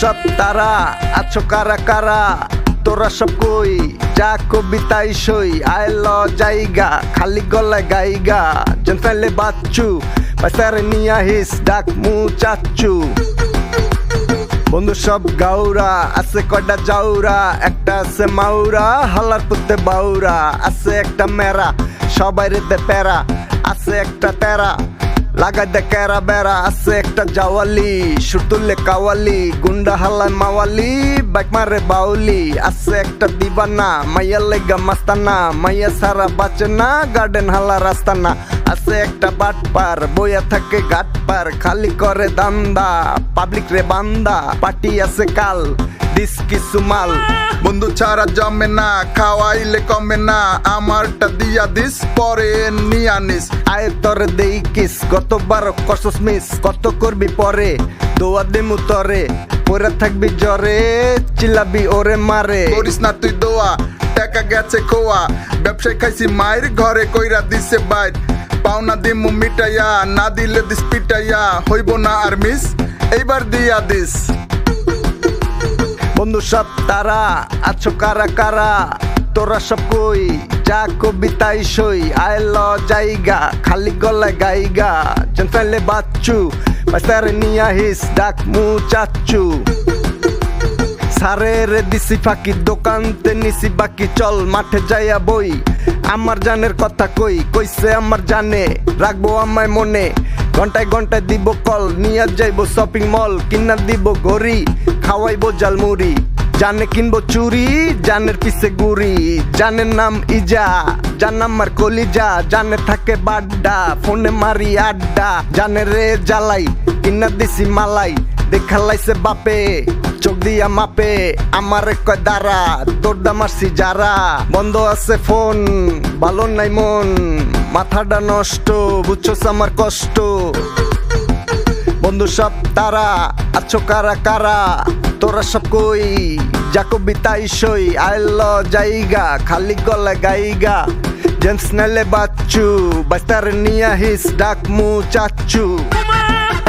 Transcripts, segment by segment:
সব তারা, আছো কারা কারা? তোরা সব কই? যা কবিতাই সই। আইল জায়গা, খালি গলায় গাইগা। যেন ফেলে বাচ্চু পয়সারে নিয়া হিস, ডাক মু চাচ্চু। বন্ধু সব গাউরা, আছে কয়টা জাউরা? একটা আছে মাউরা, হালার পুতে বাউরা। আছে একটা মেরা সবাই রে প্যারা। আছে একটা তেরা লাগা দে কেরা বেড়া আছে একটা জাওয়ালি, সুতুলে কাওয়ালি, গুন্ডা হালায় মাওয়ালি, বাইক মারে বাউলি, আছে একটা দিবানা, মাইয়া লেগা মাস্তানা, মাইয়া সারা বাঁচে না, গার্ডেন হালা রাস্তানা, আছে একটা বাট পার, বইয়া থাকে গাট পার, খালি করে দান্দা পাবলিক রে বান্দা, পার্টি আছে কাল। দিস কিছু মাল। বন্ধু ছাড়া জমে না, খাওয়াইলে কমে না। আমারটা দিয়া দিস, পরে নিয়া নিস। আয় তরে দেই কিস, গতবার কসস মিস। কত করবি পরে? দোয়া দেমু তরে, পরে থাকবি জরে চিল্লাবি ওরে মারে। করিস না তুই দোয়া, টাকা গেছে খোয়া। ব্যবসায় খাইছি মায়ের ঘরে কইরা দিছে বাইর। পাওনা দিমু মিটাইয়া, না দিলে দিস পিটাইয়া। হইব না আর মিস, এইবার দিয়া দিস। বন্ধু সব তারা, আছো কারা কারা? তোরা সব কই? যা কবিতাই সই। আইল জায়গা, খালি গলায় গাইগা। যেন ফেলে বাচ্চু পয়সারে নিয়া হিস, ডাক মু চাচ্চু। রে দিছি ফাঁকি, দোকানতে নিছি বাকি, চল মাঠে যাইয়া বই। আমার জানের কথা কই, কইছে আমার জানে, রাখব আমায় মনে। ঘন্টায় ঘন্টায় দিব কল নিয়ে যাইব শপিং মল কিনা দিব গড়ি খাওয়াইবো জালমুড়ি জানে কিনবো চুরি, জানের পিছে গুড়ি। জানের নাম ইজা জান আমার কলিজা। জানে থাকে বাড্ডা, ফোনে মারি আড্ডা। জানে রে জ্বালাই, কিনা দিছি মালাই। দেখালাইছে বাপে, চোখ দিয়া মাপে, আমার কয় দাঁড়া, তোর দামারছি যারা। বন্ধ আছে ফোন, ভালো নাই মন, মাথাটা নষ্ট, বুঝছস আমার কষ্ট। বন্ধু সব তারা, আছো কারা কারা, তোরা সব কই? যা কবিতাই সই আইল জায়গা, খালি গলা গাইগা। জেন্স নালে বাচ্চু বাস্তার নিয়া হিস, ডাক মু চাচ্চু।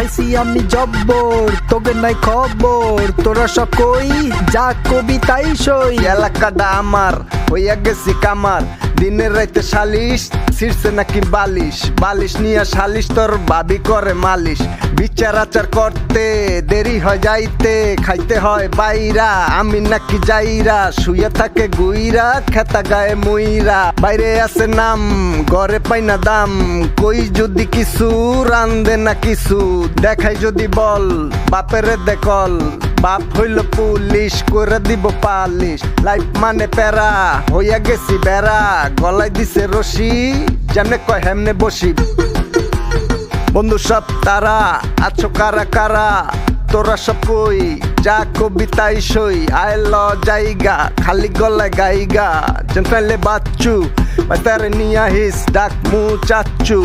আইসি আমি জব্বর তোকে নাই খবর। তোরা সব কই যা কবিতাই সই। এলাকাটা আমার, হইয়া গেছি কামার। দিনের রাইতে সালিশ, ছিড়ছে নাকি বালিশ? বালিশ নিয়ে সালিশ তোর বাবি করে মালিশ। বিচার আচার করতে দেরি হয় যাইতে, খাইতে হয় বাইরা। আমি নাকি যাইরা, শুয়ে থাকে গুইরা, খেতা গায়ে মুইরা। বাইরে আছে নাম, ঘরে পাই না দাম। কই যদি কিছু, রান্দে না কিছু। দেখাই যদি বল, বাপের দেখল বাপ হইল পুলিশ, করে দিব পালিশ। লাইফ মানে প্যারা, হইয়া গেছি বেড়া, গলায় দিছে রশি জানে কয় হেমনে বসি। বন্ধু সব তারা, আছো কারা কারা, তোরা সব কই? যা কবিতাই সই আইল জায়গা, খালি গলায় গাইগা। ফেলে বাচ্চু তারে নিয়া হিস, ডাক মু চাচ্চু।